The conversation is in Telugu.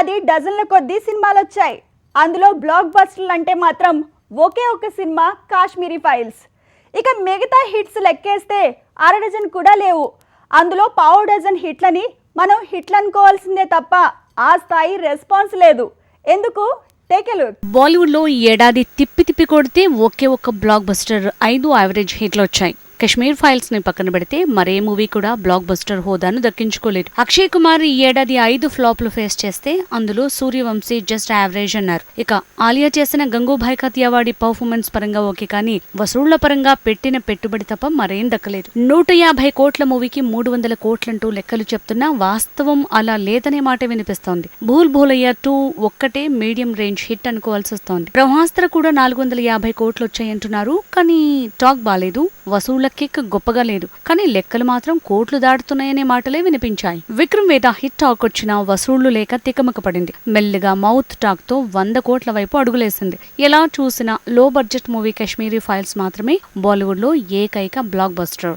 ఏడాది డజన్ల కొద్దీ సినిమాలు వచ్చాయి అందులో బ్లాక్ బస్టర్లు అంటే మాత్రం ఒకే ఒక సినిమా కాశ్మీరీ ఫైల్స్. ఇక మిగతా హిట్స్ లెక్కేస్తే అర డజన్ కూడా లేవు. అందులో పావు డజన్ హిట్లని మనం హిట్లు అనుకోవాల్సిందే తప్ప ఆ స్థాయి రెస్పాన్స్ లేదు. ఎందుకు? బాలీవుడ్లో ఈ ఏడాది తిప్పి తిప్పి కొడితే ఒకే ఒక్క బ్లాక్ బస్టర్ ఐదు యావరేజ్ హిట్లు వచ్చాయి కశ్మీర్ ఫైల్స్ని పక్కన పెడితే మరే మూవీ కూడా బ్లాక్ బస్టర్ హోదాను దక్కించుకోలేదు. అక్షయ్ కుమార్ ఈ ఏడాది ఐదు ఫ్లాప్లు ఫేస్ చేస్తే అందులో సూర్యవంశీ జస్ట్ యావరేజ్ అన్నారు. ఇక ఆలియా చేసిన గంగూభాయ్ కతియావాడి పర్ఫార్మెన్స్ పరంగా ఓకే కానీ వసూళ్ళ పరంగా పెట్టిన పెట్టుబడి తప్ప మరేం దక్కలేదు. నూట యాభై కోట్ల మూవీకి మూడు వందల కోట్లంటూ లెక్కలు చెప్తున్నా వాస్తవం అలా లేదనే మాట వినిపిస్తోంది. భూల్ భూలయ్య టూ ఒక్కటే మీడియం రేంజ్ హిట్ అనుకోవాల్సి వస్తోంది. బ్రహ్మాస్త్ర కూడా నాలుగు వందల యాభై కోట్లు వచ్చాయంటున్నారు. కానీ టాక్ బాలేదు. వసూళ్ళ కిక్ గొప్పగా లేదు. కానీ లెక్కలు మాత్రం కోట్లు దాటుతున్నాయనే మాటలే వినిపించాయి. విక్రమ్ వేద హిట్ టాక్ వచ్చిన వసూళ్ళు లేక తికమక పడింది మెల్లిగా మౌత్ టాక్తో వంద కోట్ల వైపు అడుగులేసింది. ఎలా చూసినా లో బడ్జెట్ మూవీ కాశ్మీరీ ఫైల్స్ మాత్రమే బాలీవుడ్లో ఏకైక బ్లాక్ బస్టర్